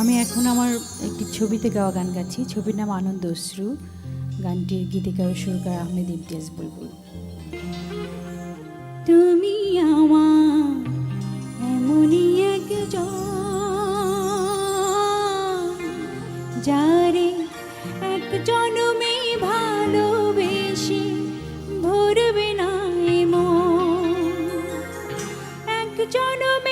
আমি এখন আমার একটি ছবিতে গাওয়া গান গাচ্ছি। ছবির নাম আনন্দ অশ্রু। গানটির গীতিকার সুরকার আহমেদ ইমতিয়াজ বুলবুল। তুমি আমার এমনই একজন, যারে এক জনমে ভালোবেসে ভরবে না এমন। এক জনমে